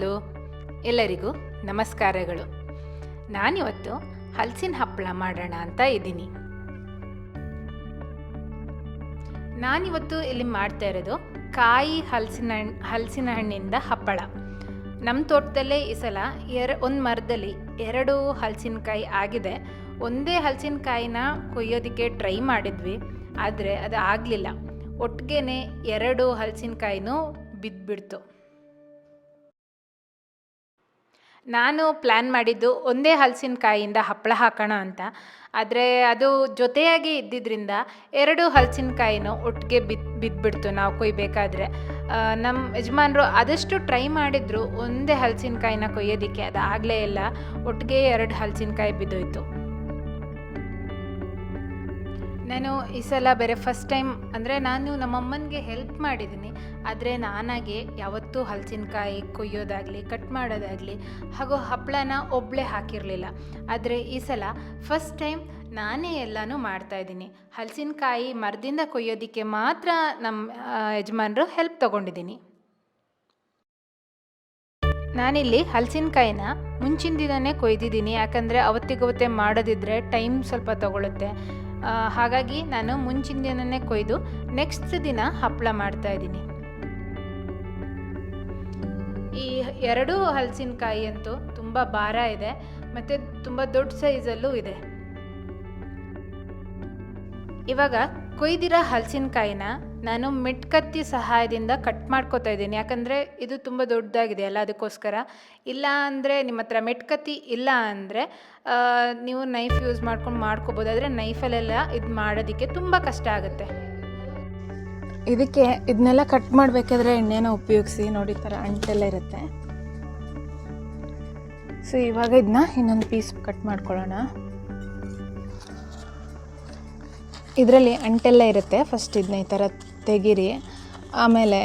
Hello. ಎಲ್ಲರಿಗೂ ನಮಸ್ಕಾರಗಳು. ನಾನಿವತ್ತು ಹಲಸಿನ ಹಪ್ಪಳ ಮಾಡೋಣ ಅಂತ ಇದ್ದೀನಿ. ನಾನಿವತ್ತು ಇಲ್ಲಿ ಮಾಡ್ತಾ ಇರೋದು ಕಾಯಿ ಹಲಸಿನ ಹಣ್ಣು ಹಲಸಿನ ಹಣ್ಣಿಂದ ಹಪ್ಪಳ. ನಮ್ಮ ತೋಟದಲ್ಲೇ ಈ ಸಲ ಎರ, ಒಂದು ಮರದಲ್ಲಿ ಎರಡು ಹಲಸಿನಕಾಯಿ ಆಗಿದೆ. ಒಂದೇ ಹಲಸಿನಕಾಯಿನ ಕೊಯ್ಯೋದಕ್ಕೆ ಟ್ರೈ ಮಾಡಿದ್ವಿ, ಆದರೆ ಅದು ಆಗಲಿಲ್ಲ. ಒಟ್ಟಿಗೆ ಎರಡು ಹಲಸಿನಕಾಯಿನೂ ಬಿದ್ದುಬಿಡ್ತು ನಾನು ಪ್ಲ್ಯಾನ್ ಮಾಡಿದ್ದು ಒಂದೇ ಹಲಸಿನಕಾಯಿಯಿಂದ ಹಪ್ಪಳ ಹಾಕೋಣ ಅಂತ. ಆದರೆ ಅದು ಜೊತೆಯಾಗಿ ಇದ್ದಿದ್ದರಿಂದ ಎರಡು ಹಲಸಿನಕಾಯಿನೂ ಒಟ್ಟಿಗೆ ಬಿದ್ದು ಬಿದ್ದುಬಿಡ್ತು ನಾವು ಕೊಯ್ಬೇಕಾದ್ರೆ. ನಮ್ಮ ಯಜಮಾನರು ಆದಷ್ಟು ಟ್ರೈ ಮಾಡಿದ್ರು ಒಂದೇ ಹಲಸಿನಕಾಯಿನ ಕೊಯ್ಯೋದಕ್ಕೆ ಅದು ಆಗಲೇ ಇಲ್ಲ ಒಟ್ಟಿಗೆ ಎರಡು ಹಲಸಿನಕಾಯಿ ಬಿದ್ದೋಯ್ತು. ನಾನು ಈ ಸಲ ಬೇರೆ ಫಸ್ಟ್ ಟೈಮ್ ಅಂದರೆ ನಾನು ನಮ್ಮಮ್ಮನಿಗೆ ಹೆಲ್ಪ್ ಮಾಡಿದ್ದೀನಿ ಆದರೆ ನಾನಾಗೆ ಯಾವತ್ತೂ ಹಲಸಿನಕಾಯಿ ಕೊಯ್ಯೋದಾಗಲಿ ಕಟ್ ಮಾಡೋದಾಗಲಿ, ಹಾಗೂ ಹಪ್ಪಳನ ಒಬ್ಬಳೇ ಹಾಕಿರಲಿಲ್ಲ. ಆದರೆ ಈ ಸಲ ಫಸ್ಟ್ ಟೈಮ್ ನಾನೇ ಎಲ್ಲನೂ ಮಾಡ್ತಾಯಿದ್ದೀನಿ ಹಲಸಿನಕಾಯಿ ಮರದಿಂದ ಕೊಯ್ಯೋದಕ್ಕೆ ಮಾತ್ರ ನಮ್ಮ ಯಜಮಾನರು ಹೆಲ್ಪ್ ತೊಗೊಂಡಿದ್ದೀನಿ ನಾನಿಲ್ಲಿ ಹಲಸಿನಕಾಯಿನ ಮುಂಚಿನ ದಿನವೇ ಕೊಯ್ದಿದ್ದೀನಿ ಯಾಕಂದರೆ ಅವತ್ತಿಗವತ್ತೇ ಮಾಡೋದಿದ್ರೆ ಟೈಮ್ ಸ್ವಲ್ಪ ತಗೊಳುತ್ತೆ. ಹಾಗಾಗಿ ನಾನು ಮುಂಚಿನ ದಿನವೇ ಕೊಯ್ದು ನೆಕ್ಸ್ಟ್ ದಿನ ಹಪ್ಪಳ ಮಾಡ್ತಾ ಇದ್ದೀನಿ. ಈ ಎರಡೂ ಹಲಸಿನಕಾಯಿ ಅಂತೂ ತುಂಬ ಭಾರ ಇದೆ, ಮತ್ತು ತುಂಬ ದೊಡ್ಡ ಸೈಜಲ್ಲೂ ಇದೆ. ಇವಾಗ ಕೊಯ್ದಿರೋ ಹಲಸಿನಕಾಯಿನ ನಾನು ಮೆಟ್ಕತ್ತಿ ಸಹಾಯದಿಂದ ಕಟ್ ಮಾಡ್ಕೋತಾ ಇದ್ದೀನಿ. ಯಾಕಂದರೆ ಇದು ತುಂಬ ದೊಡ್ಡದಾಗಿದೆ ಅಲ್ಲ, ಅದಕ್ಕೋಸ್ಕರ. ಇಲ್ಲ ಅಂದರೆ ನಿಮ್ಮ ಹತ್ರ ಮೆಟ್ಕತ್ತಿ ಇಲ್ಲ ಅಂದರೆ ನೀವು ನೈಫ್ ಯೂಸ್ ಮಾಡ್ಕೊಂಡು ಮಾಡ್ಕೋಬೋದು. ಆದರೆ ನೈಫಲ್ಲೆಲ್ಲ ಇದು ಮಾಡೋದಕ್ಕೆ ತುಂಬ ಕಷ್ಟ ಆಗುತ್ತೆ. ಇದಕ್ಕೆ ಇದನ್ನೆಲ್ಲ ಕಟ್ ಮಾಡಬೇಕಾದ್ರೆ ಎಣ್ಣೆನ ಉಪಯೋಗಿಸಿ, ನೋಡಿ ಥರ ಅಂಟೆಲ್ಲ ಇರುತ್ತೆ. ಸೊ ಇವಾಗ ಇದನ್ನ ಇನ್ನೊಂದು ಪೀಸ್ ಕಟ್ ಮಾಡ್ಕೊಳ್ಳೋಣ. ಇದರಲ್ಲಿ ಅಂಟೆಲ್ಲ ಇರುತ್ತೆ. ಫಸ್ಟ್ ಇದನ್ನ ಈ ಥರ ತೆಗೀರಿ. ಆಮೇಲೆ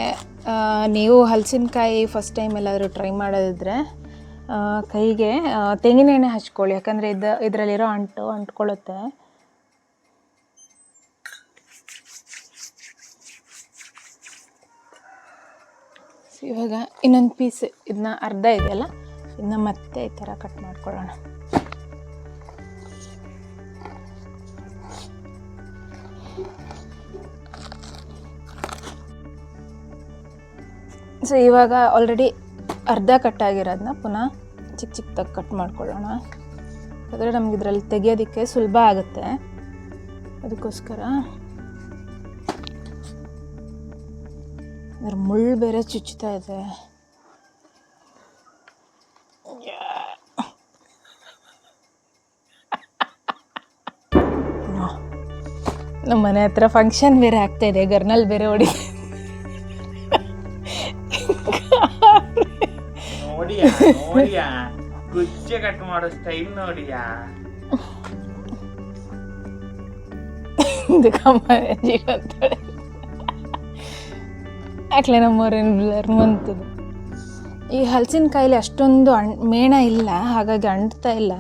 ನೀವು ಹಲಸಿನಕಾಯಿ ಫಸ್ಟ್ ಟೈಮ್ ಎಲ್ಲಾದರೂ ಟ್ರೈ ಮಾಡೋದಿದ್ರೆ ಕೈಗೆ ಆ, ತೆಂಗಿನ ಎಣ್ಣೆ ಹಚ್ಕೊಳ್ಳಿ. ಯಾಕಂದರೆ ಇದು ಇದರಲ್ಲಿರೋ ಅಂಟು ಅಂಟ್ಕೊಳ್ಳುತ್ತೆ. ಇವಾಗ ಇನ್ನೊಂದು ಪೀಸ್ ಇದನ್ನ ಅರ್ಧ ಇದೆಯಲ್ಲ ಇದನ್ನ ಮತ್ತೆ ಈ ಥರ ಕಟ್ ಮಾಡ್ಕೊಳ್ಳೋಣ. ಸೊ ಇವಾಗ ಆಲ್ರೆಡಿ ಅರ್ಧ ಕಟ್ ಆಗಿರೋದನ್ನ ಪುನಃ ಚಿಕ್ಕ ಚಿಕ್ಕದಾಗಿ ಕಟ್ ಮಾಡ್ಕೊಳ್ಳೋಣ. ಯಾಕಂದರೆ ನಮ್ಗೆ ಇದರಲ್ಲಿ ತೆಗಿಯೋದಕ್ಕೆ ಸುಲಭ ಆಗುತ್ತೆ. ಅದಕ್ಕೋಸ್ಕರ ಅದ್ರ ಮುಳ್ಳು ಬೇರೆ ಚುಚ್ಚುತ್ತಾ ಇದೆ. ನಮ್ಮ ಮನೆ ಹತ್ರ ಫಂಕ್ಷನ್ ಬೇರೆ ಆಗ್ತಾ ಇದೆ ಗರ್ನಲ್ಲಿ ಬೇರೆ ಹೊಡಿ ನೋಡಿಯಾ, ಗುಜ್ಜೆ ಕಟ್ ಮಾಡೋ ಸ್ಟೈಲ್ ಬ್ಲರ್ ಈ ಹಲಸಿನಕಾಯಿಲಿ ಅಷ್ಟೊಂದು ಅಣ್, ಮೇಣ ಇಲ್ಲ, ಹಾಗಾಗಿ ಅಂಟ್ತಾ ಇಲ್ಲ.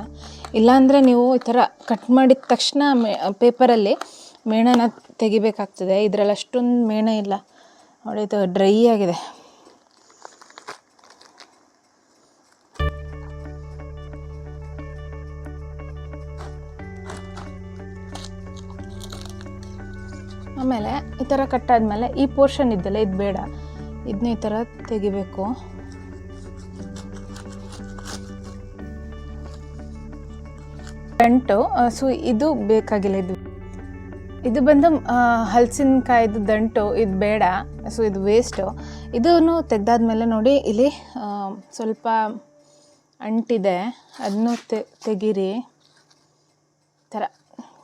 ಇಲ್ಲಾಂದರೆ ನೀವು ಈ ಥರ ಕಟ್ ಮಾಡಿದ ತಕ್ಷಣ ಮೇ, ಪೇಪರಲ್ಲಿ ಮೇಣನ ತೆಗಿಬೇಕಾಗ್ತದೆ. ಇದರಲ್ಲಿ ಅಷ್ಟೊಂದು ಮೇಣ ಇಲ್ಲ. ನೋಡಿ ಡ್ರೈ ಆಗಿದೆ. ಆಮೇಲೆ ಈ ಥರ ಕಟ್ಟಾದ್ಮೇಲೆ ಈ ಪೋರ್ಷನ್ ಇದ್ದಲ್ಲ ಇದು ಬೇಡ. ಇದನ್ನ ಈ ಥರ ತೆಗಿಬೇಕು. ದಂಟು ಸೊ ಇದು ಬೇಕಾಗಿಲ್ಲ ಇದು. ಇದು ಬಂದು ಹಲಸಿನಕಾಯ್ದು ದಂಟು, ಇದು ಬೇಡ. ಸೊ ಇದು ವೇಸ್ಟು ಇದನ್ನು ತೆಗ್ದಾದ್ಮೇಲೆ ನೋಡಿ, ಇಲ್ಲಿ ಸ್ವಲ್ಪ ಅಂಟಿದೆ. ಅದನ್ನು ತೆ ತೆಗೀರಿ ಥರ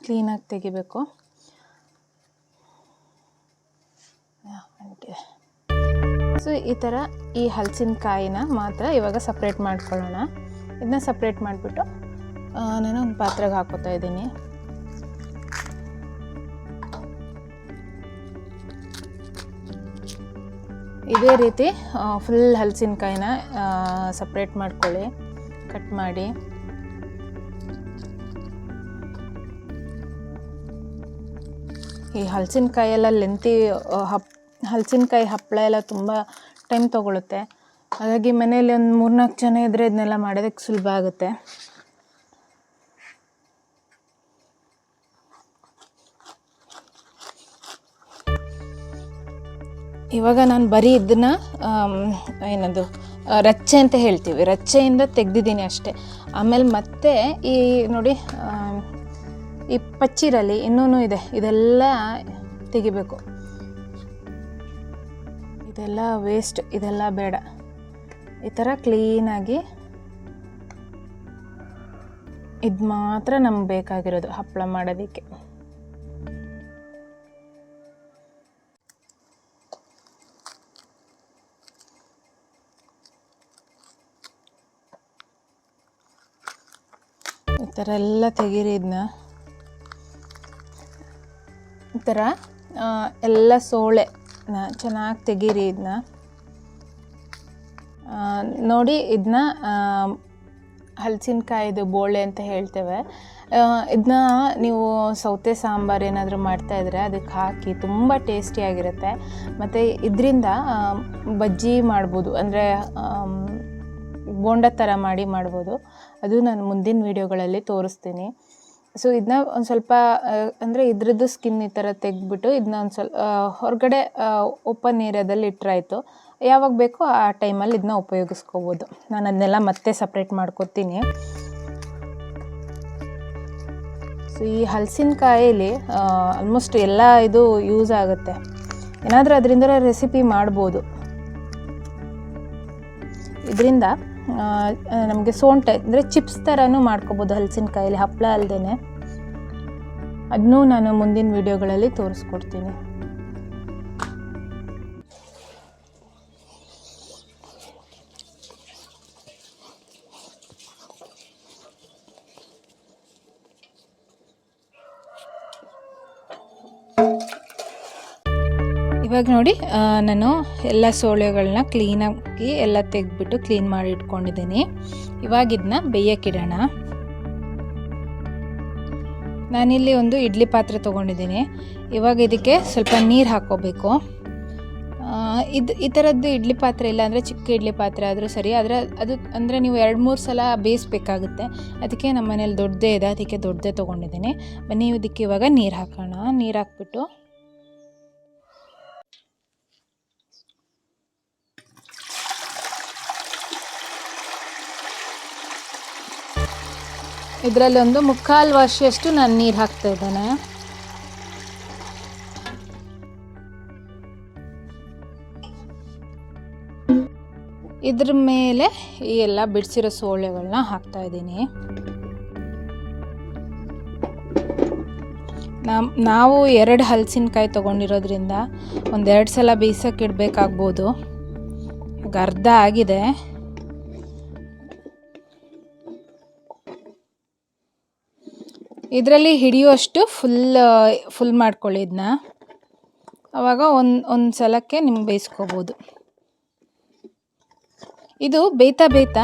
ಕ್ಲೀನಾಗಿ ತೆಗಿಬೇಕು. ಅಂಟಿದೆ ಸೊ ಈ ಥರ ಈ ಹಲಸಿನಕಾಯಿನ ಮಾತ್ರ ಇವಾಗ ಸಪ್ರೇಟ್ ಮಾಡ್ಕೊಳ್ಳೋಣ. ಇದನ್ನ ಸಪ್ರೇಟ್ ಮಾಡಿಬಿಟ್ಟು ನಾನು ಒಂದು ಪಾತ್ರೆಗೆ ಹಾಕೋತಾ ಇದ್ದೀನಿ. ಇದೇ ರೀತಿ ಫುಲ್ ಹಲಸಿನಕಾಯಿನ ಸಪ್ರೇಟ್ ಮಾಡ್ಕೊಳ್ಳಿ. ಕಟ್ ಮಾಡಿ. ಈ ಹಲಸಿನಕಾಯಿ ಎಲ್ಲ ಲೆಂತಿ ಹಪ್ ಹಲಸಿನಕಾಯಿ ಹಪ್ಪಳ ಎಲ್ಲ ತುಂಬ ಟೈಮ್ ತೊಗೊಳುತ್ತೆ. ಹಾಗಾಗಿ ಮನೇಲಿ ಒಂದು ಮೂರ್ನಾಲ್ಕು ಜನ ಇದ್ದರೆ ಇದನ್ನೆಲ್ಲ ಮಾಡೋದಕ್ಕೆ ಸುಲಭ ಆಗುತ್ತೆ. ಇವಾಗ ನಾನು ಬರೀ ಇದನ್ನ ಏನದು ರಚ್ಚೆ ಅಂತ ಹೇಳ್ತೀವಿ. ರಚ್ಚೆಯಿಂದ ತೆಗ್ದಿದ್ದೀನಿ ಅಷ್ಟೇ. ಆಮೇಲೆ ಮತ್ತೆ ಈ ನೋಡಿ ಈ ಪಚ್ಚಿರಲ್ಲಿ ಇನ್ನೂ ಇದೆ. ಇದೆಲ್ಲ ತೆಗಿಬೇಕು. ಇದೆಲ್ಲ ವೇಸ್ಟ್ ಇದೆಲ್ಲ ಬೇಡ. ಈ ಥರ ಕ್ಲೀನಾಗಿ ಇದು ಮಾತ್ರ ನಮ್ಗೆ ಬೇಕಾಗಿರೋದು ಹಪ್ಪಳ ಮಾಡೋದಕ್ಕೆ. ಈ ಥರ ಎಲ್ಲ ತೆಗೀರಿ ಇದನ್ನ ಈ ಥರ ಎಲ್ಲ ಎಲ್ಲ ಸೋಳೆನ ಚೆನ್ನಾಗಿ ತೆಗೀರಿ ಇದನ್ನ ನೋಡಿ ಇದನ್ನ ಹಲಸಿನಕಾಯಿದು ಬೋಳೆ ಅಂತ ಹೇಳ್ತೇವೆ. ಇದನ್ನ ನೀವು ಸೌತೆ ಸಾಂಬಾರು ಏನಾದರೂ ಮಾಡ್ತಾಯಿದ್ರೆ ಅದಕ್ಕೆ ಹಾಕಿ ತುಂಬ ಟೇಸ್ಟಿಯಾಗಿರುತ್ತೆ ಮತ್ತು ಇದರಿಂದ ಬಜ್ಜಿ ಮಾಡ್ಬೋದು. ಅಂದರೆ ಬೋಂಡ ಥರ ಮಾಡಿ ಮಾಡ್ಬೋದು. ಅದು ನಾನು ಮುಂದಿನ ವೀಡಿಯೋಗಳಲ್ಲಿ ತೋರಿಸ್ತೀನಿ. ಸೊ ಇದನ್ನ ಒಂದು ಸ್ವಲ್ಪ ಅಂದರೆ ಇದ್ರದ್ದು ಸ್ಕಿನ್ ಈ ಥರ ತೆಗೆದ್ಬಿಟ್ಟು ಇದನ್ನ ಒಂದು ಸ್ವಲ್ಪ ಹೊರಗಡೆ ಓಪನ್ ಏರಿಯಾದಲ್ಲಿ ಇಟ್ಟರಾಯ್ತು ಯಾವಾಗ ಬೇಕೋ ಆ ಟೈಮಲ್ಲಿ ಇದನ್ನ ಉಪಯೋಗಿಸ್ಕೋಬೋದು. ನಾನು ಅದನ್ನೆಲ್ಲ ಮತ್ತೆ ಸಪ್ರೇಟ್ ಮಾಡ್ಕೊತೀನಿ. ಸೊ ಈ ಹಲಸಿನಕಾಯಲ್ಲಿ ಆಲ್ಮೋಸ್ಟ್ ಎಲ್ಲ ಇದು ಯೂಸ್ ಆಗುತ್ತೆ. ಏನಾದರೂ ಅದರಿಂದ ರೆಸಿಪಿ ಮಾಡ್ಬೋದು. ಇದರಿಂದ ನಮಗೆ ಸೋಂಟೆ ಅಂದರೆ ಚಿಪ್ಸ್ ಥರನೂ ಮಾಡ್ಕೋಬೋದು ಹಲಸಿನಕಾಯಲ್ಲಿ ಹಪ್ಪಳ ಅಲ್ಲದೇ ಅದನ್ನೂ ನಾನು ಮುಂದಿನ ವೀಡಿಯೋಗಳಲ್ಲಿ ತೋರಿಸ್ಕೊಡ್ತೀನಿ. ಇವಾಗ ನೋಡಿ ನಾನು ಎಲ್ಲ ಸೋಳೆಗಳನ್ನ ಕ್ಲೀನಾಗಿ ಎಲ್ಲ ತೆಗೆದ್ಬಿಟ್ಟು ಕ್ಲೀನ್ ಮಾಡಿ ಇಟ್ಕೊಂಡಿದ್ದೀನಿ. ಇವಾಗ ಇದನ್ನ ಬೇಯಕ್ಕಿಡೋಣ. ನಾನಿಲ್ಲಿ ಒಂದು ಇಡ್ಲಿ ಪಾತ್ರೆ ತೊಗೊಂಡಿದ್ದೀನಿ. ಇವಾಗ ಇದಕ್ಕೆ ಸ್ವಲ್ಪ ನೀರು ಹಾಕ್ಕೋಬೇಕು. ಇದು, ಈ ಥರದ್ದು ಇಡ್ಲಿ ಪಾತ್ರೆ ಇಲ್ಲ ಅಂದರೆ ಚಿಕ್ಕ ಇಡ್ಲಿ ಪಾತ್ರೆ ಆದರೂ ಸರಿ, ಆದರೆ ಅದು ಅಂದರೆ ನೀವು ಎರಡು ಮೂರು ಸಲ ಬೇಯಿಸ್ಬೇಕಾಗುತ್ತೆ. ಅದಕ್ಕೆ ನಮ್ಮ ಮನೇಲಿ ದೊಡ್ಡದೇ ಇದೆ, ಅದಕ್ಕೆ ದೊಡ್ಡದೇ ತೊಗೊಂಡಿದ್ದೀನಿ. ಬನ್ನಿ, ಇದಕ್ಕೆ ಇವಾಗ ನೀರು ಹಾಕೋಣ. ನೀರು ಹಾಕ್ಬಿಟ್ಟು ಇದರಲ್ಲಿ ಒಂದು ಮುಕ್ಕಾಲು ವರ್ಷಷ್ಟು ನಾನು ನೀರು ಹಾಕ್ತಾ ಇದ್ದೇನೆ. ಇದ್ರ ಮೇಲೆ ಈ ಎಲ್ಲ ಬಿಡಿಸಿರೋ ಸೋಳೆಗಳನ್ನ ಹಾಕ್ತಾ ಇದ್ದೀನಿ. ನಾವು ಎರಡು ಹಲಸಿನಕಾಯಿ ತೊಗೊಂಡಿರೋದ್ರಿಂದ ಒಂದೆರಡು ಸಲ ಬೇಯಿಸೋಕೆ ಇಡಬೇಕಾಗ್ಬೋದು. ಈಗ ಆಗಿದೆ. ಇದರಲ್ಲಿ ಹಿಡಿಯುವಷ್ಟು ಫುಲ್ ಫುಲ್ ಮಾಡ್ಕೊಳ್ಳಿ ಇದನ್ನ ಆವಾಗ ಒಂದು ಒಂದು ಸಲಕ್ಕೆ ನಿಮ್ಗೆ ಬೇಯಿಸ್ಕೋಬೋದು. ಇದು ಬೇಯ್ತಾ ಬೇಯ್ತಾ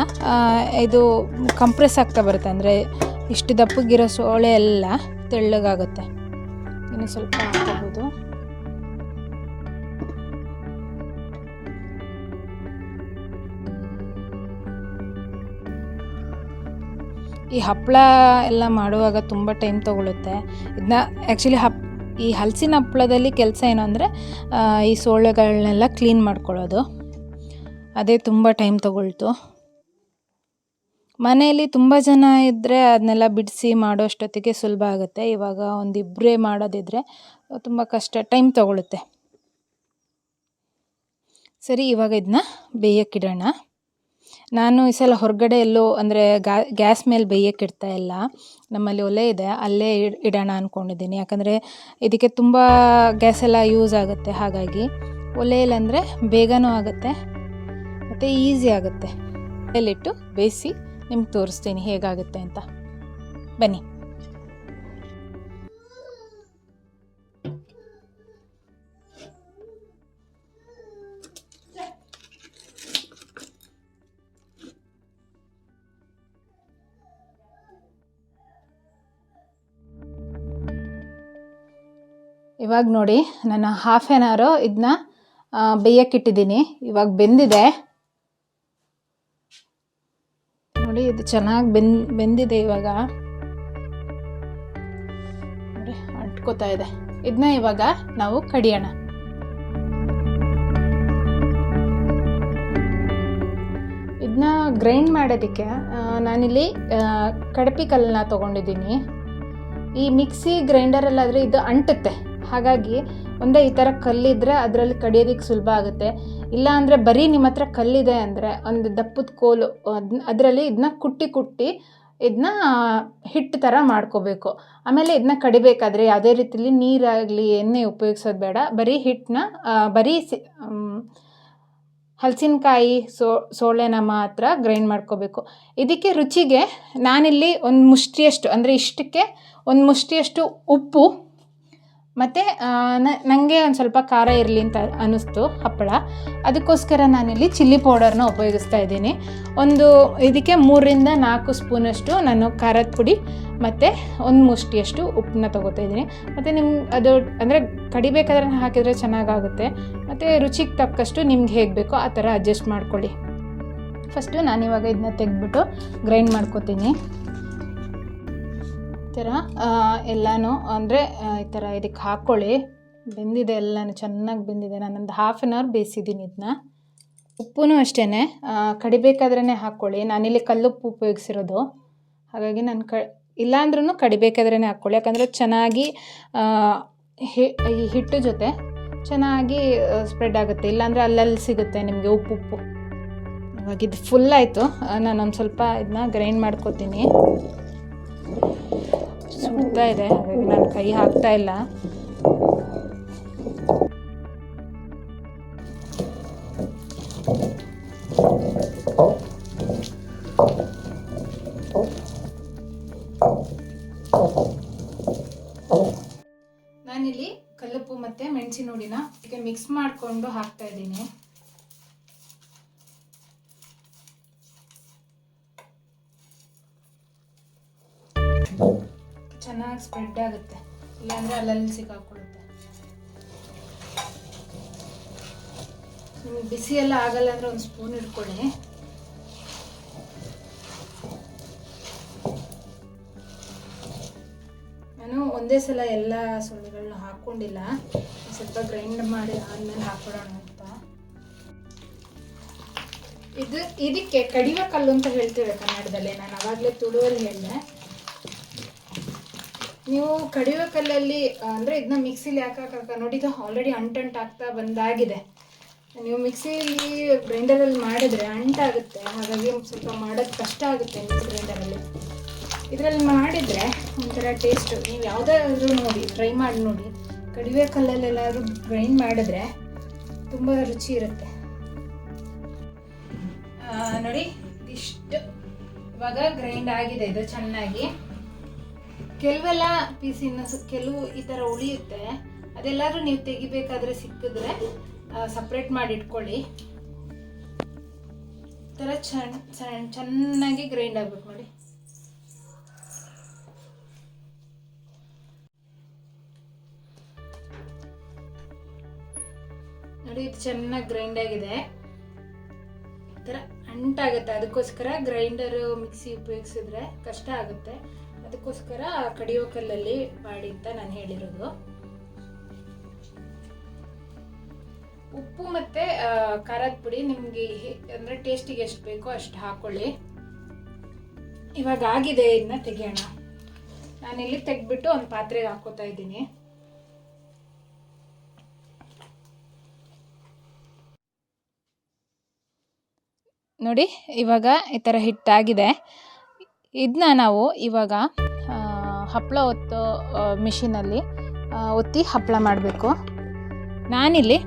ಇದು ಕಂಪ್ರೆಸ್ ಆಗ್ತಾ ಬರುತ್ತೆ. ಅಂದರೆ ಇಷ್ಟು ದಪ್ಪಗಿರೋ ಸೋಳೆ ಎಲ್ಲ ತೆಳ್ಳಗಾಗುತ್ತೆ. ಇನ್ನು ಸ್ವಲ್ಪ ಈ ಹಪ್ಪಳ ಎಲ್ಲ ಮಾಡುವಾಗ ತುಂಬ ಟೈಮ್ ತೊಗೊಳುತ್ತೆ. ಇದನ್ನ ಆ್ಯಕ್ಚುಲಿ ಹಪ್, ಈ ಹಲಸಿನ ಹಪ್ಪಳದಲ್ಲಿ ಕೆಲಸ ಏನು ಅಂದರೆ ಈ ಸೋಳೆಗಳನ್ನೆಲ್ಲ ಕ್ಲೀನ್ ಮಾಡ್ಕೊಳ್ಳೋದು. ಅದೇ ತುಂಬ ಟೈಮ್ ತೊಗೊಳ್ತು. ಮನೆಯಲ್ಲಿ ತುಂಬ ಜನ ಇದ್ದರೆ ಅದನ್ನೆಲ್ಲ ಬಿಡಿಸಿ ಮಾಡೋ ಅಷ್ಟೊತ್ತಿಗೆ ಸುಲಭ ಆಗುತ್ತೆ. ಇವಾಗ ಒಂದಿಬ್ಬರೇ ಮಾಡೋದಿದ್ರೆ ತುಂಬ ಕಷ್ಟ ಟೈಮ್ ತೊಗೊಳುತ್ತೆ. ಸರಿ, ಇವಾಗ ಇದನ್ನ ಬೇಯಕ್ಕಿಡೋಣ ನಾನು ಈ ಸಲ ಹೊರಗಡೆ ಎಲ್ಲೋ ಅಂದರೆ ಗ್ಯಾಸ್ ಮೇಲೆ ಬೇಯಕ್ಕೆ ಇಡ್ತಾ ಇಲ್ಲ. ನಮ್ಮಲ್ಲಿ ಒಲೆ ಇದೆ, ಅಲ್ಲೇ ಇಡ್, ಇಡೋಣ ಅಂದ್ಕೊಂಡಿದ್ದೀನಿ ಯಾಕಂದರೆ ಇದಕ್ಕೆ ತುಂಬ ಗ್ಯಾಸ್ ಎಲ್ಲ ಯೂಸ್ ಆಗುತ್ತೆ. ಹಾಗಾಗಿ ಒಲೆಯಲ್ಲಂದರೆ ಬೇಗನೂ ಆಗುತ್ತೆ, ಮತ್ತು ಈಸಿ ಆಗುತ್ತೆ. ಒಲೆಯಲ್ಲಿಟ್ಟು ಬೇಯಿಸಿ ನಿಮ್ಗೆ ತೋರಿಸ್ತೀನಿ ಹೇಗಾಗುತ್ತೆ ಅಂತ. ಬನ್ನಿ. ಇವಾಗ ನೋಡಿ ನಾನು ಹಾಫ್ ಆನ್ ಅವರು ಇದನ್ನ ಬೇಯಕ್ಕಿಟ್ಟಿದ್ದೀನಿ ಇವಾಗ ಬೆಂದಿದೆ. ನೋಡಿ, ಇದು ಚೆನ್ನಾಗಿ ಬೆಂದ್ ಬೆಂದಿದೆ ಇವಾಗ. ನೋಡಿ, ಅಂಟ್ಕೋತಾ ಇದೆ. ಇದನ್ನ ಇವಾಗ ನಾವು ಕಡಿಯೋಣ. ಇದನ್ನ ಗ್ರೈಂಡ್ ಮಾಡೋದಕ್ಕೆ ನಾನಿಲ್ಲಿ ಕಡಪಿ ಕಲ್ಲನ್ನ ತೊಗೊಂಡಿದ್ದೀನಿ. ಈ ಮಿಕ್ಸಿ ಗ್ರೈಂಡರಲ್ಲಾದರೆ ಇದು ಅಂಟುತ್ತೆ. ಹಾಗಾಗಿ ಒಂದೇ ಈ ಥರ ಕಲ್ಲಿದ್ರೆ ಅದರಲ್ಲಿ ಕಡಿಯೋದಕ್ಕೆ ಸುಲಭ ಆಗುತ್ತೆ. ಇಲ್ಲ ಅಂದರೆ ಬರೀ ನಿಮ್ಮ ಹತ್ರ ಕಲ್ಲಿದೆ ಅಂದರೆ ಒಂದು ದಪ್ಪದ ಕೋಲು ಅದನ್ನ ಅದರಲ್ಲಿ ಇದನ್ನ ಕುಟ್ಟಿ ಕುಟ್ಟಿ ಇದನ್ನ ಹಿಟ್ಟು ಥರ ಮಾಡ್ಕೋಬೇಕು. ಆಮೇಲೆ ಇದನ್ನ ಕಡಿಬೇಕಾದ್ರೆ ಯಾವುದೇ ರೀತಿಲಿ ನೀರಾಗಲಿ, ಎಣ್ಣೆ ಉಪಯೋಗಿಸೋದು ಬೇಡ. ಬರೀ ಹಿಟ್ಟನ್ನ ಬರೀ ಸಿ ಹಲಸಿನಕಾಯಿ, ಸೋ ಸೋಳೆನ ಮಾತ್ರ ಗ್ರೈಂಡ್ ಮಾಡ್ಕೋಬೇಕು. ಇದಕ್ಕೆ ರುಚಿಗೆ ನಾನಿಲ್ಲಿ ಒಂದು ಮುಷ್ಟಿಯಷ್ಟು, ಅಂದರೆ ಇಷ್ಟಕ್ಕೆ ಒಂದು ಮುಷ್ಟಿಯಷ್ಟು ಉಪ್ಪು ಮತ್ತು ನನಗೆ ಒಂದು ಸ್ವಲ್ಪ ಖಾರ ಇರಲಿ ಅಂತ ಅನ್ನಿಸ್ತು ಹಪ್ಪಳ. ಅದಕ್ಕೋಸ್ಕರ ನಾನಿಲ್ಲಿ ಚಿಲ್ಲಿ ಪೌಡರ್ನ ಉಪಯೋಗಿಸ್ತಾ ಇದ್ದೀನಿ. ಒಂದು, ಇದಕ್ಕೆ ಮೂರರಿಂದ ನಾಲ್ಕು ಸ್ಪೂನಷ್ಟು ನಾನು ಖಾರದ ಪುಡಿ ಮತ್ತು ಒಂದು ಮುಷ್ಟಿಯಷ್ಟು ಉಪ್ಪನ್ನ ತೊಗೋತಾ ಇದ್ದೀನಿ. ಮತ್ತು ನಿಮ್ಗೆ ಅದು ಅಂದರೆ ಕಡಿಬೇಕಾದ್ರೆ ಹಾಕಿದರೆ ಚೆನ್ನಾಗಾಗುತ್ತೆ. ಮತ್ತು ರುಚಿಗೆ ತಕ್ಕಷ್ಟು ನಿಮ್ಗೆ ಹೇಗೆ ಬೇಕೋ ಆ ಥರ ಅಡ್ಜಸ್ಟ್ ಮಾಡ್ಕೊಳ್ಳಿ. ಫಸ್ಟು ಇವಾಗ ಇದನ್ನ ತೆಗೆದ್ಬಿಟ್ಟು ಗ್ರೈಂಡ್ ಮಾಡ್ಕೊತೀನಿ. ಥರ ಎಲ್ಲನೂ ಅಂದರೆ ಈ ಥರ ಇದಕ್ಕೆ ಹಾಕ್ಕೊಳ್ಳಿ ಬೆಂದಿದೆ ಎಲ್ಲನೂ, ಚೆನ್ನಾಗಿ ಬೆಂದಿದೆ. ನಾನೊಂದು ಹಾಫ್ ಆನ್ ಅವರ್ ಬೇಯಿಸಿದ್ದೀನಿ ಇದನ್ನ ಉಪ್ಪು ಅಷ್ಟೇ ಕಡಿಬೇಕಾದ್ರೇ ಹಾಕ್ಕೊಳ್ಳಿ ನಾನಿಲ್ಲಿ ಕಲ್ಲುಪ್ಪು ಉಪಯೋಗಿಸಿರೋದು. ಹಾಗಾಗಿ ನಾನು ಕ ಇಲ್ಲಾಂದ್ರೂ ಕಡಿಬೇಕಾದ್ರೇ ಹಾಕ್ಕೊಳ್ಳಿ ಯಾಕಂದರೆ ಚೆನ್ನಾಗಿ ಈ ಹಿಟ್ಟು ಜೊತೆ ಚೆನ್ನಾಗಿ ಸ್ಪ್ರೆಡ್ ಆಗುತ್ತೆ. ಇಲ್ಲಾಂದರೆ ಅಲ್ಲಲ್ಲಿ ಸಿಗುತ್ತೆ ನಿಮಗೆ ಉಪ್ಪು ಉಪ್ಪು. ಇವಾಗ ಇದು ಫುಲ್ ಆಯಿತು. ನಾನೊಂದು ಸ್ವಲ್ಪ ಇದನ್ನ ಗ್ರೈಂಡ್ ಮಾಡ್ಕೊತೀನಿ. ಸುಡ್ತಾ ಇದೆ. ಹಾಗಾಗಿ ನಾನು ಕೈ ಹಾಕ್ತಾ ಇಲ್ಲ. ನಾನಿಲ್ಲಿ ಕಲ್ಲುಪ್ಪು ಮತ್ತು ಮೆಣಸಿನ ಹುಡಿನ ಮಿಕ್ಸ್ ಮಾಡಿಕೊಂಡು ಹಾಕ್ತಾ ಇದ್ದೀನಿ. ಚೆನ್ನಾಗಿ ಸ್ಪ್ರೆಡ್ ಆಗುತ್ತೆ. ಇಲ್ಲಾಂದರೆ ಅಲ್ಲಲ್ಲಿ ಸಿಕ್ಕಾಕೊಳ್ಳುತ್ತೆ ನಿಮ್ಗೆ ಬಿಸಿ ಎಲ್ಲ ಆಗಲ್ಲ ಅಂದರೆ ಒಂದು ಸ್ಪೂನ್ ಇಟ್ಕೊಳ್ಳಿ. ನಾನು ಒಂದೇ ಸಲ ಎಲ್ಲ ಸೊಳ್ಳೆಗಳನ್ನ ಹಾಕ್ಕೊಂಡಿಲ್ಲ. ಸ್ವಲ್ಪ ಗ್ರೈಂಡ್ ಮಾಡಿ ಆದ್ಮೇಲೆ ಹಾಕೊಳ್ಳೋಣ ಅಂತ. ಇದು ಇದಕ್ಕೆ ಕಡಿವ ಕಲ್ಲು ಅಂತ ಹೇಳ್ತೇವೆ ಕನ್ನಡದಲ್ಲಿ. ನಾನು ಅವಾಗಲೇ ತುಳುವಲ್ಲಿ ಹೇಳಿದೆ. ನೀವು ಕಡಿಯುವ ಕಲ್ಲಲ್ಲಿ ಅಂದರೆ ಇದನ್ನ ಮಿಕ್ಸಿಲಿ ಹಾಕಾಕ ನೋಡಿ ಇದು ಆಲ್ರೆಡಿ ಅಂಟಂಟ್ ಆಗ್ತಾ ಬಂದಾಗಿದೆ. ನೀವು ಮಿಕ್ಸಿಲಿ ಗ್ರೈಂಡರಲ್ಲಿ ಮಾಡಿದ್ರೆ ಅಂಟಾಗುತ್ತೆ ಹಾಗಾಗಿ ಸ್ವಲ್ಪ ಮಾಡೋದು ಕಷ್ಟ ಆಗುತ್ತೆ ಮಿಕ್ಸಿ ಗ್ರೈಂಡರಲ್ಲಿ ಇದರಲ್ಲಿ ಮಾಡಿದರೆ ಒಂಥರ ಟೇಸ್ಟು ನೀವು ಯಾವುದಾದ್ರೂ ನೋಡಿ ಟ್ರೈ ಮಾಡಿ ನೋಡಿ. ಕಡಿವೆ ಕಲ್ಲಲ್ಲೆಲ್ಲಾದ್ರೂ ಗ್ರೈಂಡ್ ಮಾಡಿದ್ರೆ ತುಂಬ ರುಚಿ ಇರುತ್ತೆ. ನೋಡಿ ಇಷ್ಟು ಇವಾಗ ಗ್ರೈಂಡ್ ಆಗಿದೆ, ಇದು ಚೆನ್ನಾಗಿ. ಕೆಲವೆಲ್ಲ ಪೀಸ್ ಕೆಲವು ಈ ಥರ ಉಳಿಯುತ್ತೆ. ಅದೆಲ್ಲಾದ್ರೂ ನೀವು ತೆಗಿಬೇಕಾದ್ರೆ ಸಿಕ್ಕಿದ್ರೆ ಸಪ್ರೇಟ್ ಮಾಡಿ ಇಟ್ಕೊಳ್ಳಿ. ಥರ ಚೆನ್ನ- ಚೆನ್ನಾಗಿ ಗ್ರೈಂಡ್ ಆಗ್ಬೇಕು ನೋಡಿ. ನೋಡಿ, ಇದು ಚೆನ್ನಾಗಿ ಗ್ರೈಂಡ್ ಆಗಿದೆ. ಈ ಥರ ಅಂಟಾಗುತ್ತೆ. ಅದಕ್ಕೋಸ್ಕರ ಗ್ರೈಂಡರ್ ಮಿಕ್ಸಿ ಉಪಯೋಗಿಸಿದ್ರೆ ಕಷ್ಟ ಆಗುತ್ತೆ. ಅದಕ್ಕೋಸ್ಕರ ಕಡಿಯೋ ಕಲ್ಲಲ್ಲಿ ಮಾಡಿ ಅಂತ ನಾನು ಹೇಳಿರೋದು. ಉಪ್ಪು ಮತ್ತೆ ಖಾರದ ಪುಡಿ ನಿಮಗೆ ಅಂದರೆ ಟೇಸ್ಟಿಗೆ ಎಷ್ಟು ಬೇಕೋ ಅಷ್ಟು ಹಾಕೊಳ್ಳಿ. ಇವಾಗ ಆಗಿದೆ ಇದನ್ನ ತೆಗಿಯೋಣ. ನಾನಿಲ್ಲಿ ತೆಗೆದ್ಬಿಟ್ಟು ಒಂದು ಪಾತ್ರೆಗೆ ಹಾಕೋತಾ ಇದ್ದೀನಿ. ನೋಡಿ, ಇವಾಗ ಈ ಥರ ಹಿಟ್ಟಾಗಿದೆ. ಇದನ್ನ ನಾವು ಇವಾಗ ಹಪ್ಪಳ ಒತ್ತೋ ಮಿಷಿನಲ್ಲಿ ಒತ್ತಿ ಹಪ್ಪಳ ಮಾಡಬೇಕು. ನಾನಿಲ್ಲಿ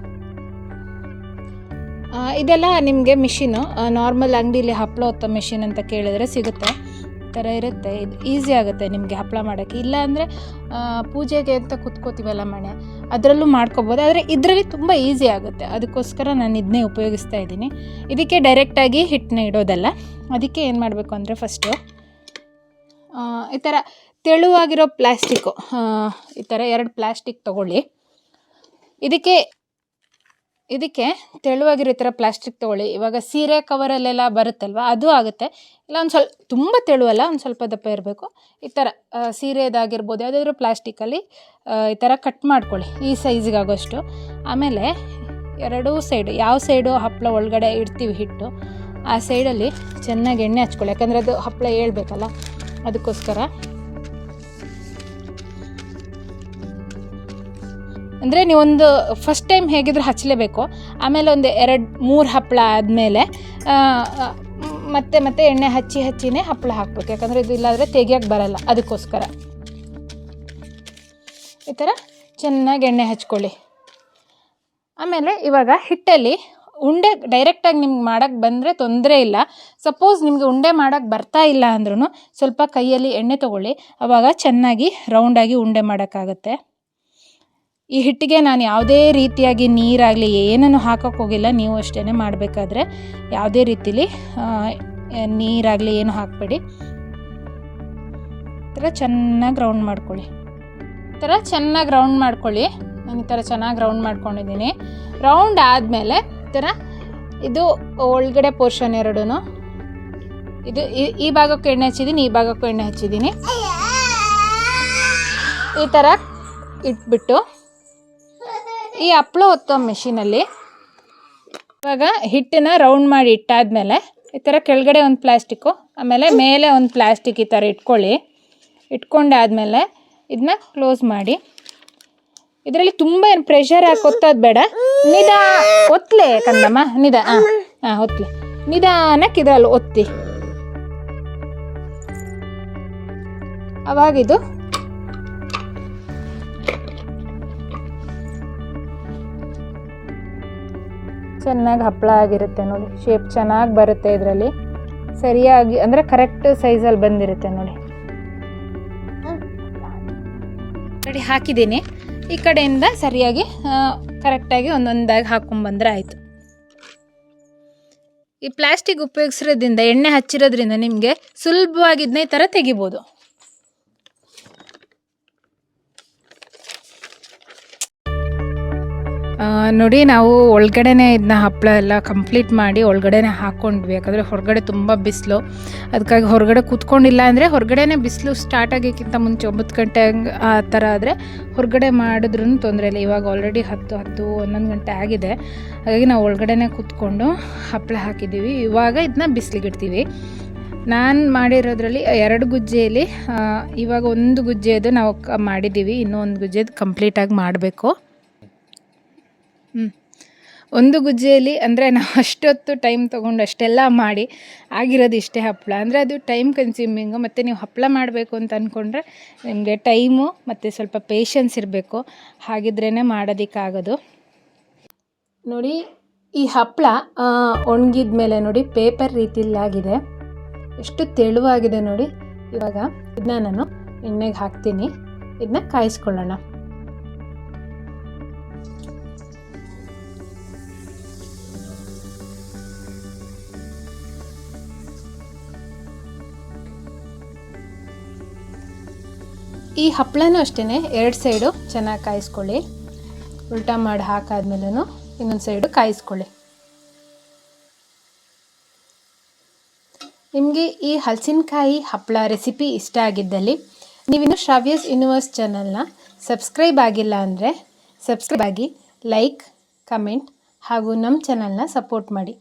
ಇದೆಲ್ಲ ನಿಮಗೆ ಮಿಷಿನು ನಾರ್ಮಲ್ ಅಂಗಡಿಲಿ ಹಪ್ಪಳ ಒತ್ತೋ ಮಿಷಿನ್ ಅಂತ ಕೇಳಿದ್ರೆ ಸಿಗುತ್ತೆ. ಥರ ಇರುತ್ತೆ. ಇದು ಈಸಿ ಆಗುತ್ತೆ ನಿಮಗೆ ಹಪ್ಪಳ ಮಾಡೋಕ್ಕೆ. ಇಲ್ಲ ಅಂದರೆ ಪೂಜೆಗೆ ಅಂತ ಕುತ್ಕೋತೀವಲ್ಲ ಮಣೆ ಅದರಲ್ಲೂ ಮಾಡ್ಕೋಬೋದು. ಆದರೆ ಇದರಲ್ಲಿ ತುಂಬ ಈಸಿ ಆಗುತ್ತೆ. ಅದಕ್ಕೋಸ್ಕರ ನಾನು ಇದನ್ನೇ ಉಪಯೋಗಿಸ್ತಾ ಇದ್ದೀನಿ. ಇದಕ್ಕೆ ಡೈರೆಕ್ಟಾಗಿ ಹಿಟ್ಟನ್ನ ಇಡೋದಲ್ಲ. ಅದಕ್ಕೆ ಏನು ಮಾಡಬೇಕು ಅಂದರೆ ಫಸ್ಟು ಈ ಥರ ತೆಳುವಾಗಿರೋ ಪ್ಲ್ಯಾಸ್ಟಿಕ್ಕು ಈ ಥರ ಎರಡು ಪ್ಲ್ಯಾಸ್ಟಿಕ್ ತೊಗೊಳ್ಳಿ. ಇದಕ್ಕೆ ಇದಕ್ಕೆ ತೆಳುವಾಗಿರೋ ಥರ ಪ್ಲಾಸ್ಟಿಕ್ ತೊಗೊಳ್ಳಿ. ಇವಾಗ ಸೀರೆ ಕವರಲ್ಲೆಲ್ಲ ಬರುತ್ತಲ್ವ, ಅದು ಆಗುತ್ತೆ. ಇಲ್ಲ, ಒಂದು ಸ್ವಲ್ಪ, ತುಂಬ ತೆಳುವಲ್ಲ, ಒಂದು ಸ್ವಲ್ಪ ದಪ್ಪ ಇರಬೇಕು. ಈ ಥರ ಸೀರೆದಾಗಿರ್ಬೋದು, ಯಾವುದಾದ್ರೂ ಪ್ಲಾಸ್ಟಿಕಲ್ಲಿ ಈ ಥರ ಕಟ್ ಮಾಡ್ಕೊಳ್ಳಿ, ಈ ಸೈಜಿಗೆ ಆಗೋಷ್ಟು ಆಮೇಲೆ ಎರಡೂ ಸೈಡು ಯಾವ ಸೈಡು ಹಪ್ಪಳ ಒಳಗಡೆ ಇಡ್ತೀವಿ ಹಿಟ್ಟು, ಆ ಸೈಡಲ್ಲಿ ಚೆನ್ನಾಗಿ ಎಣ್ಣೆ ಹಚ್ಕೊಳ್ಳಿ. ಯಾಕಂದರೆ ಅದು ಹಪ್ಪಳ ಹೇಳ್ಬೇಕಲ್ಲ, ಅದಕ್ಕೋಸ್ಕರ. ಅಂದರೆ ನೀವೊಂದು ಫಸ್ಟ್ ಟೈಮ್ ಹೇಗಿದ್ರು ಹಚ್ಚಲೇಬೇಕು ಆಮೇಲೆ ಒಂದು ಎರಡು, ಮೂರು ಹಪ್ಪಳ ಆದಮೇಲೆ ಮತ್ತೆ ಮತ್ತೆ ಎಣ್ಣೆ ಹಚ್ಚಿ, ಹಚ್ಚಿನೇ ಹಪ್ಪಳ ಹಾಕ್ಬೇಕು. ಯಾಕಂದರೆ ಇದು ಇಲ್ಲಾಂದರೆ ತೆಗಿಯೋಕ್ಕೆ ಬರಲ್ಲ. ಅದಕ್ಕೋಸ್ಕರ. ಈ ಥರ ಚೆನ್ನಾಗಿ ಎಣ್ಣೆ ಹಚ್ಕೊಳ್ಳಿ. ಆಮೇಲೆ ಇವಾಗ ಹಿಟ್ಟಲ್ಲಿ ಉಂಡೆ ಡೈರೆಕ್ಟಾಗಿ ನಿಮ್ಗೆ ಮಾಡೋಕ್ಕೆ ಬಂದರೆ ತೊಂದರೆ ಇಲ್ಲ. ಸಪೋಸ್ ನಿಮಗೆ ಉಂಡೆ ಮಾಡೋಕ್ಕೆ ಬರ್ತಾ ಇಲ್ಲ ಅಂದ್ರೂ ಸ್ವಲ್ಪ ಕೈಯಲ್ಲಿ ಎಣ್ಣೆ ತೊಗೊಳ್ಳಿ. ಆವಾಗ ಚೆನ್ನಾಗಿ ರೌಂಡಾಗಿ ಉಂಡೆ ಮಾಡೋಕ್ಕಾಗತ್ತೆ. ಈ ಹಿಟ್ಟಿಗೆ ನಾನು ಯಾವುದೇ ರೀತಿಯಾಗಿ ನೀರಾಗಲಿ ಏನನ್ನು ಹಾಕೋಕ್ಕೋಗಿಲ್ಲ ನೀವು ಅಷ್ಟೇ ಮಾಡಬೇಕಾದ್ರೆ ಯಾವುದೇ ರೀತಿಲಿ ನೀರಾಗಲಿ ಏನು ಹಾಕಬೇಡಿ. ಥರ ಚೆನ್ನಾಗಿ ರೌಂಡ್ ಮಾಡ್ಕೊಳ್ಳಿ. ಥರ ಚೆನ್ನಾಗಿ ರೌಂಡ್ ಮಾಡ್ಕೊಳ್ಳಿ. ನಾನು ಈ ಥರ ಚೆನ್ನಾಗಿ ರೌಂಡ್ ಮಾಡ್ಕೊಂಡಿದ್ದೀನಿ. ರೌಂಡ್ ಆದಮೇಲೆ ಈ ಥರ ಇದು ಒಳಗಡೆ ಪೋರ್ಷನ್ ಎರಡೂ ಇದು ಈ ಭಾಗಕ್ಕೂ ಎಣ್ಣೆ ಹಚ್ಚಿದ್ದೀನಿ, ಈ ಭಾಗಕ್ಕೂ ಎಣ್ಣೆ ಹಚ್ಚಿದ್ದೀನಿ. ಈ ಥರ ಇಟ್ಬಿಟ್ಟು ಈ ಹಪ್ಪಳ ಒತ್ತೋ ಮೆಷಿನಲ್ಲಿ ಇವಾಗ ಹಿಟ್ಟನ್ನ ರೌಂಡ್ ಮಾಡಿ ಇಟ್ಟಾದ್ಮೇಲೆ ಈ ಥರ ಕೆಳಗಡೆ ಒಂದು ಪ್ಲಾಸ್ಟಿಕ್ಕು ಆಮೇಲೆ ಮೇಲೆ ಒಂದು ಪ್ಲಾಸ್ಟಿಕ್ ಈ ಥರ ಇಟ್ಕೊಳ್ಳಿ. ಇಟ್ಕೊಂಡಾದ್ಮೇಲೆ ಇದನ್ನ ಕ್ಲೋಸ್ ಮಾಡಿ. ಇದರಲ್ಲಿ ತುಂಬ ಏನು ಪ್ರೆಷರ್ ಹಾಕಿ ಒತ್ತೋದು ಬೇಡ. ನಿದಾ ಒತ್ತಲೆ ಕಂದಮ್ಮ, ನಿದಾ ಹಾಂ ಹಾಂ ಒತ್ತಲೆ ನಿಧಾನಕ್ಕೆ ಇದರಲ್ಲಿ ಒತ್ತಿ. ಅವಾಗಿದು ಚೆನ್ನಾಗಿ ಹಪ್ಪಳ ಆಗಿರುತ್ತೆ ನೋಡಿ. ಶೇಪ್ ಚೆನ್ನಾಗಿ ಬರುತ್ತೆ ಇದರಲ್ಲಿ. ಸರಿಯಾಗಿ, ಅಂದರೆ ಕರೆಕ್ಟ್ ಸೈಜಲ್ಲಿ ಬಂದಿರುತ್ತೆ ನೋಡಿ. ನೋಡಿ, ಹಾಕಿದ್ದೀನಿ. ಈ ಕಡೆಯಿಂದ ಸರಿಯಾಗಿ ಕರೆಕ್ಟಾಗಿ ಒಂದೊಂದಾಗಿ ಹಾಕೊಂಡ್ಬಂದ್ರೆ ಆಯಿತು. ಈ ಪ್ಲಾಸ್ಟಿಕ್ ಉಪಯೋಗಿಸಿರೋದ್ರಿಂದ, ಎಣ್ಣೆ ಹಚ್ಚಿರೋದ್ರಿಂದ ನಿಮಗೆ ಸುಲಭವಾಗಿ ಇದನ್ನ ಈ ಥರ ತೆಗಿಬೋದು. ನೋಡಿ, ನಾವು ಒಳಗಡೆನೆ ಇದನ್ನ ಹಪ್ಪಳ ಎಲ್ಲ ಕಂಪ್ಲೀಟ್ ಮಾಡಿ ಒಳಗಡೆನೆ ಹಾಕ್ಕೊಂಡ್ವಿ ಯಾಕಂದರೆ ಹೊರಗಡೆ ತುಂಬ ಬಿಸಿಲು. ಅದಕ್ಕಾಗಿ ಹೊರಗಡೆ ಕೂತ್ಕೊಂಡಿಲ್ಲ ಅಂದರೆ ಹೊರಗಡೆನೇ ಬಿಸಿಲು ಸ್ಟಾರ್ಟ್ ಆಗೋಕ್ಕಿಂತ ಮುಂಚೆ ಒಂಬತ್ತು ಗಂಟೆ ಹಂಗೆ ಆ ಥರ ಆದರೆ ಹೊರಗಡೆ ಮಾಡಿದ್ರೂ ತೊಂದರೆ ಇಲ್ಲ. ಇವಾಗ ಆಲ್ರೆಡಿ ಹತ್ತು ಹತ್ತು, ಹನ್ನೊಂದು ಗಂಟೆ ಆಗಿದೆ. ಹಾಗಾಗಿ ನಾವು ಒಳಗಡೆನೆ ಕೂತ್ಕೊಂಡು ಹಪ್ಪಳ ಹಾಕಿದ್ದೀವಿ. ಇವಾಗ ಇದನ್ನ ಬಿಸಿಲಿಗಿಡ್ತೀವಿ ನಾನು ಮಾಡಿರೋದ್ರಲ್ಲಿ ಎರಡು ಗುಜ್ಜೆಯಲ್ಲಿ ಇವಾಗ ಒಂದು ಗುಜ್ಜೆದು ನಾವು ಮಾಡಿದ್ದೀವಿ. ಇನ್ನೂ ಒಂದು ಗುಜ್ಜೆದು ಕಂಪ್ಲೀಟಾಗಿ ಮಾಡಬೇಕು. ಒಂದು ಗುಜ್ಜೆಯಲ್ಲಿ ಅಂದರೆ ನಾವು ಅಷ್ಟೊತ್ತು ಟೈಮ್ ತೊಗೊಂಡು ಅಷ್ಟೆಲ್ಲ ಮಾಡಿ ಆಗಿರೋದು ಇಷ್ಟೇ ಹಪ್ಪಳ. ಅಂದರೆ ಅದು ಟೈಮ್ ಕನ್ಸ್ಯೂಮಿಂಗು ಮತ್ತು ನೀವು ಹಪ್ಪಳ ಮಾಡಬೇಕು ಅಂತ ಅಂದ್ಕೊಂಡ್ರೆ ನಿಮಗೆ ಟೈಮು ಮತ್ತು ಸ್ವಲ್ಪ ಪೇಷನ್ಸ್ ಇರಬೇಕು. ಹಾಗಿದ್ರೇ ಮಾಡೋದಕ್ಕಾಗೋದು. ನೋಡಿ, ಈ ಹಪ್ಪಳ ಒಣಗಿದ ಮೇಲೆ ನೋಡಿ ಪೇಪರ್ ರೀತಿಲಾಗಿದೆ ಎಷ್ಟು ತೆಳುವಾಗಿದೆ ನೋಡಿ. ಇವಾಗ ಇದನ್ನ ನಾನು ಎಣ್ಣೆಗೆ ಹಾಕ್ತೀನಿ. ಇದನ್ನ ಕಾಯಿಸ್ಕೊಳ್ಳೋಣ. ಈ ಹಪ್ಪಳನೂ ಅಷ್ಟೇ ಎರಡು ಸೈಡು ಚೆನ್ನಾಗಿ ಕಾಯಿಸ್ಕೊಳ್ಳಿ. ಉಲ್ಟಾ ಮಾಡಿ ಹಾಕಾದ್ಮೇಲೂ ಇನ್ನೊಂದು ಸೈಡು ಕಾಯಿಸ್ಕೊಳ್ಳಿ. ನಿಮಗೆ ಈ ಹಲಸಿನಕಾಯಿ ಹಪ್ಪಳ ರೆಸಿಪಿ ಇಷ್ಟ ಆಗಿದ್ದಲ್ಲಿ, ನೀವಿನ್ನು ಶ್ರಾವ್ಯಸ್ ಯೂನಿವರ್ಸ್ ಚಾನಲ್ನ ಸಬ್ಸ್ಕ್ರೈಬ್ ಆಗಿಲ್ಲ ಅಂದರೆ ಸಬ್ಸ್ಕ್ರೈಬ್ ಆಗಿ ಲೈಕ್, ಕಮೆಂಟ್ ಹಾಗೂ ನಮ್ಮ ಚಾನಲ್ನ ಸಪೋರ್ಟ್ ಮಾಡಿ.